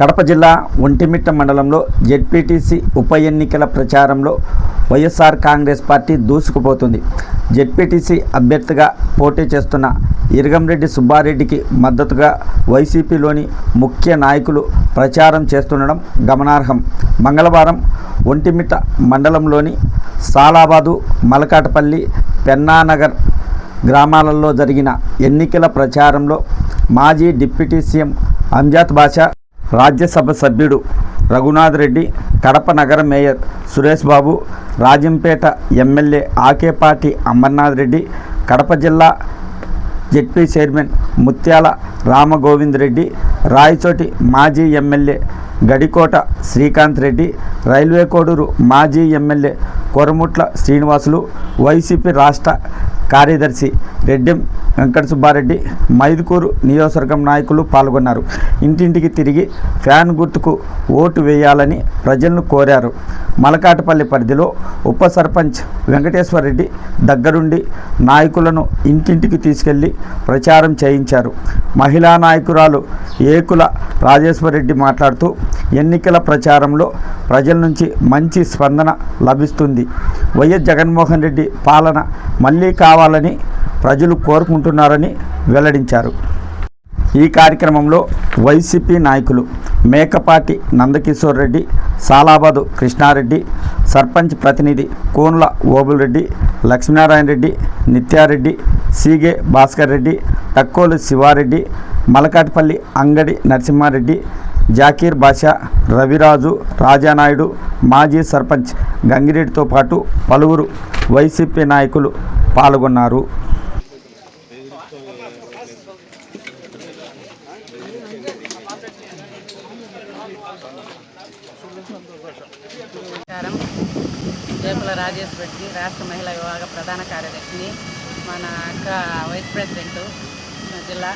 కడప జిల్లా ఒంటిమిట్ట మండలంలో జెడ్పీటీసీ ఉప ఎన్నికల ప్రచారంలో వైఎస్ఆర్ కాంగ్రెస్ పార్టీ దూసుకుపోతుంది. జెడ్పీటీసీ అభ్యర్థిగా పోటీ చేస్తున్న ఇరగంరెడ్డి సుబ్బారెడ్డికి మద్దతుగా వైసీపీలోని ముఖ్య నాయకులు ప్రచారం చేస్తుండడం గమనార్హం. మంగళవారం ఒంటిమిట్ట మండలంలోని సాలాబాదు మలకాటపల్లి పెన్నానగర్ గ్రామాలలో జరిగిన ఎన్నికల ప్రచారంలో మాజీ డిప్యూటీ సీఎం అంజాద్ బాషా రాజ్యసభ సభ్యుడు రఘునాథ్ రెడ్డి కడప నగర మేయర్ సురేష్ బాబు రాజంపేట ఎమ్మెల్యే ఆకేపాటి అమర్నాథ్ రెడ్డి కడప జిల్లా జెడ్పీ చైర్మన్ ముత్యాల రామగోవింద్ రెడ్డి రాయచోటి మాజీ ఎమ్మెల్యే గడికోట శ్రీకాంత్ రెడ్డి రైల్వే కోడూరు మాజీ ఎమ్మెల్యే కొరముట్ల శ్రీనివాసులు వైసీపీ రాష్ట్ర కార్యదర్శి రెడ్డి వెంకట సుబ్బారెడ్డి మైదుకూరు నియోజకవర్గం నాయకులు పాల్గొన్నారు. ఇంటింటికి తిరిగి ఫ్యాన్ గుర్తుకు ఓటు వేయాలని ప్రజలను కోరారు. మలకాటపల్లి పరిధిలో ఉప సర్పంచ్ వెంకటేశ్వర రెడ్డి దగ్గరుండి నాయకులను ఇంటింటికి తీసుకెళ్ళి ప్రచారం చేయించారు. మహిళా నాయకురాలు ఏకుల రాజేశ్వరరెడ్డి మాట్లాడుతూ ఎన్నికల ప్రచారంలో ప్రజల నుంచి మంచి స్పందన లభిస్తుంది. వైఎస్ జగన్మోహన్ రెడ్డి పాలన మళ్ళీ కావాలని ప్రజలు కోరుకుంటున్నారని వెల్లడించారు. ఈ కార్యక్రమంలో వైసీపీ నాయకులు మేకపాటి నందకిషోర్ రెడ్డి సాలాబాదు కృష్ణారెడ్డి సర్పంచ్ ప్రతినిధి కోన్ల ఓబులరెడ్డి లక్ష్మీనారాయణ రెడ్డి నిత్యారెడ్డి సీగే భాస్కర్ రెడ్డి టక్కోలు శివారెడ్డి మలకాటిపల్లి అంగడి నరసింహారెడ్డి జాకీర్ బాషా రవిరాజు రాజానాయుడు మాజీ సర్పంచ్ గంగిరెడ్డితో పాటు పలువురు వైసీపీ నాయకులు పాల్గొన్నారు. నమస్కారం. రాజేష్ రెడ్డి రాష్ట్ర మహిళా విభాగ ప్రధాన కార్యదర్శిని. మన అక్క వైస్ ప్రెసిడెంట్ జిల్లా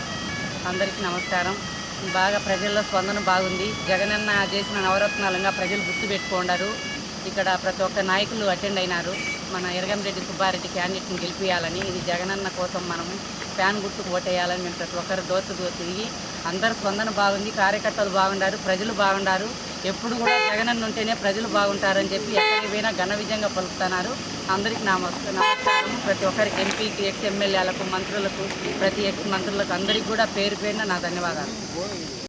అందరికీ నమస్కారం. బాగా ప్రజల్లో స్పందన బాగుంది. జగనన్న చేసిన నవరత్నాలంగా ప్రజలు గుర్తుపెట్టుకున్నారు ఇక్కడ ప్రతి ఒక్క నాయకులు అటెండ్ అయినారు. మన ఎరగంరెడ్డి సుబ్బారెడ్డి క్యాండిడేట్ని గెలిపించాలని ఇది జగనన్న కోసం మనం ఫ్యాన్ గుర్తుకు ఓటేయాలని మేము ప్రతి ఒక్కరు దోతు దోతు తిరిగి అందరి స్పందన బాగుంది కార్యకర్తలు బాగుండారు ప్రజలు బాగుండారు. ఎప్పుడు కూడా జగనన్న ఉంటేనే ప్రజలు బాగుంటారని చెప్పి ఎక్కడికి పోయినా ఘన విజయంగా పలుకుతున్నారు. అందరికీ నమస్ నమస్కారం. ప్రతి ఒక్కరికి ఎంపీకి ఎక్స్ ఎమ్మెల్యేలకు మంత్రులకు ప్రతి ఎక్స్ మంత్రులకు అందరికీ కూడా పేరు పేరున నా ధన్యవాదాలు.